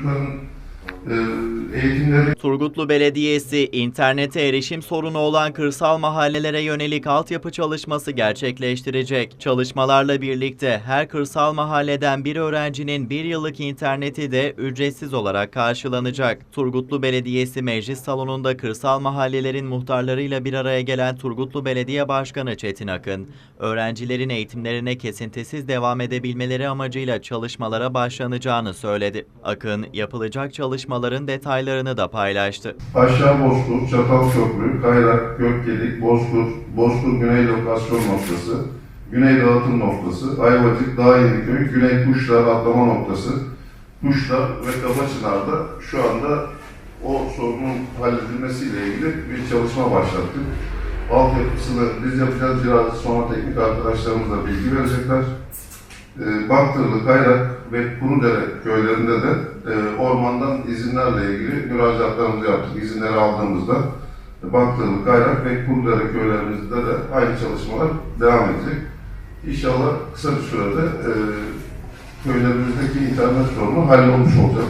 Çocukların e, eğitimleri Turgutlu Belediyesi, internete erişim sorunu olan kırsal mahallelere yönelik altyapı çalışması gerçekleştirecek. Çalışmalarla birlikte her kırsal mahalleden bir öğrencinin bir yıllık interneti de ücretsiz olarak karşılanacak. Turgutlu Belediyesi Meclis Salonu'nda kırsal mahallelerin muhtarlarıyla bir araya gelen Turgutlu Belediye Başkanı Çetin Akın, öğrencilerin eğitimlerine kesintisiz devam edebilmeleri amacıyla çalışmalara başlanacağını söyledi. Akın, yapılacak çalışmaların detaylarını da paylaştı. Aşağı Bozkır, Çatalköprü, Kayrak, Gökgedik, Bozkır, Bozkır Güney Lokasyon Noktası, Güney Dağıtım Noktası, Ayvacık, Dağ Yeniköy, Güney Kuşlar Atlama Noktası, Kuşlar ve Kapaçınar'da şu anda o sorunun halledilmesiyle ilgili bir çalışma başlattık. Altyapısını biz yapacağız, biraz sonra teknik arkadaşlarımız da bilgi verecekler. E, Baktırlı, Kayrak ve Kurudere köylerinde de e, ormandan izinlerle ilgili müracaatlarımızı yaptık. İzinleri aldığımızda e, Baktırlı, Kayrak ve Kurudere köylerimizde de aynı çalışmalar devam edecek. İnşallah kısa bir sürede e, köylerimizdeki internet sorunu hallolmuş olacak.